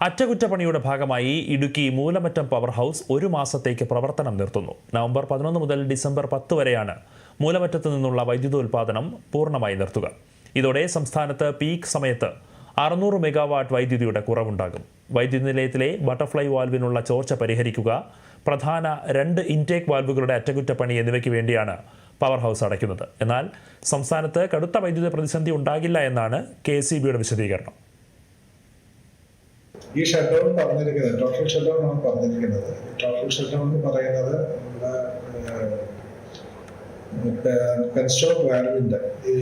അറ്റകുറ്റപ്പണിയുടെ ഭാഗമായി Idukki Moolamattom power house ഒരു മാസത്തേക്ക് പ്രവർത്തനം നിർത്തുന്നു. നവംബർ പതിനൊന്ന് മുതൽ ഡിസംബർ പത്ത് വരെയാണ് മൂലമറ്റത്ത് നിന്നുള്ള വൈദ്യുതോൽപാദനം പൂർണമായി നിർത്തുക. ഇതോടെ സംസ്ഥാനത്ത് പീക്ക് സമയത്ത് അറുന്നൂറ് മെഗാവാട്ട് വൈദ്യുതിയുടെ കുറവുണ്ടാകും. വൈദ്യുതി നിലയത്തിലെ ബട്ടർഫ്ലൈ വാൽവിനുള്ള ചോർച്ച പരിഹരിക്കുക പ്രധാന രണ്ട് ഇൻടേക്ക് വാൽവുകളുടെ അറ്റകുറ്റപ്പണി എന്നിവയ്ക്ക് വേണ്ടിയാണ് പവർ ഹൗസ് അടയ്ക്കുന്നത്. എന്നാൽ സംസ്ഥാനത്ത് കടുത്ത വൈദ്യുതി പ്രതിസന്ധി ഉണ്ടാകില്ല എന്നാണ് കെ വിശദീകരണം. ഈ ഷട്ട് ഡൗൺ പറഞ്ഞിരിക്കുന്നത് ടോട്ടൽ ഷട്ട് ഡൗൺ ആണ് പറഞ്ഞിരിക്കുന്നത്. ടോട്ടൽ ഷട്ട് ഡൗൺ എന്ന് പറയുന്നത് നമ്മുടെ പെൻസ്റ്റോക്ക്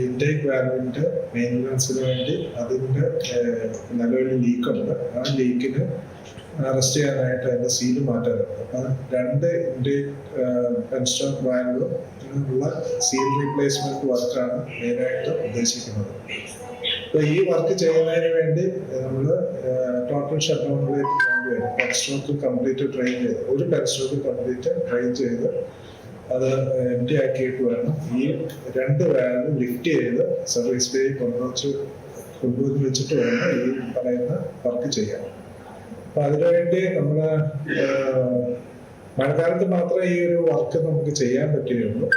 ഇൻടേക്ക് വാൽവിന്റെ മെയിന്റനൻസിന് വേണ്ടി അതിന്റെ ഏഹ്, നിലവിൽ ലീക്ക് ഉണ്ട് ആ ലീക്കിന് അറസ്റ്റ് ചെയ്യാനായിട്ട് അതിന്റെ സീൽ മാറ്റാറുണ്ട് രണ്ട് ഇൻടേക്ക് പെൻസ്റ്റോക്ക് വാൽവ് ഉള്ള സീൽ റീപ്ലേസ്മെന്റ് വർക്കാണ് മെയിനായിട്ട് ഉദ്ദേശിക്കുന്നത്. ഈ വർക്ക് ചെയ്യുന്നതിന് വേണ്ടി നമ്മൾ ടോട്ടൽ ഷട്ട് ഡൗണിലേക്ക് കംപ്ലീറ്റ് ട്രെയിൻ ചെയ്ത്. ഒരു പെൻസ്റ്റോക്ക് കംപ്ലീറ്റ് ട്രെയിൻ ചെയ്ത് അത് എം ടി ആക്കിയിട്ട് വേണം. ഈ രണ്ട് വാൽവ് ലിഫ്റ്റ് ചെയ്ത് സർവീസ് ബേ കൊണ്ടുവച്ച് കൊണ്ടുവന്ന് വെച്ചിട്ട് വേണം ഈ പറയുന്ന വർക്ക് ചെയ്യാം അപ്പൊ അതിനുവേണ്ടി നമ്മൾ മഴക്കാലത്ത് മാത്രമേ ഈ ഒരു വർക്ക് നമുക്ക് ചെയ്യാൻ പറ്റുകയുള്ളൂ.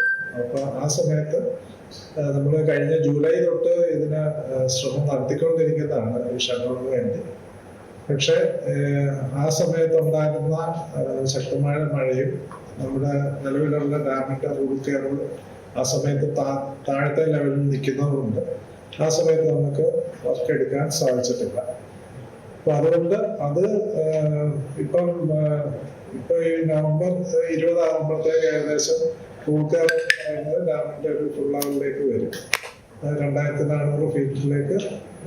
അപ്പൊ ആ സമയത്ത് നമ്മൾ കഴിഞ്ഞ ജൂലൈ തൊട്ട് ശ്രമം നടത്തിക്കൊണ്ടിരിക്കുന്നതാണ് ഈ വേണ്ടി. പക്ഷേ ആ സമയത്ത് ഉണ്ടാകുന്ന ശക്തമായ മഴയും നമ്മുടെ നിലവിലുള്ള ഡാമിന്റെ കെയറും ആ സമയത്ത് താഴത്തെ ലെവലിൽ നിൽക്കുന്നതുകൊണ്ട് ആ സമയത്ത് നമുക്ക് വർക്ക് എടുക്കാൻ സാധിച്ചിട്ടില്ല. അപ്പൊ അതുകൊണ്ട് അത് ഇപ്പം ഇപ്പൊ ഈ നവംബർ ഇരുപതാകുമ്പോഴത്തേക്ക് ഏകദേശം പറയുന്നത് ഡാമിന്റെ ഒരു ഫുൾ വരും. രണ്ടായിരത്തി നാനൂറ് ഫീറ്റിലേക്ക്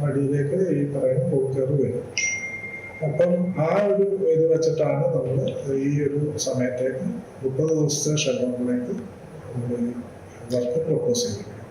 അടിയിലേക്ക് ഈ പറയുന്ന കെയർ വരും. അപ്പം ആ ഒരു ഇത് വെച്ചിട്ടാണ് നമ്മൾ ഈ ഒരു സമയത്തേക്ക് മുപ്പത് ദിവസത്തെ ഷെഡ്യൂളിലേക്ക് നമ്മൾ ഈ വർക്ക് പ്രപ്പോസ് ചെയ്തിരിക്കുന്നത്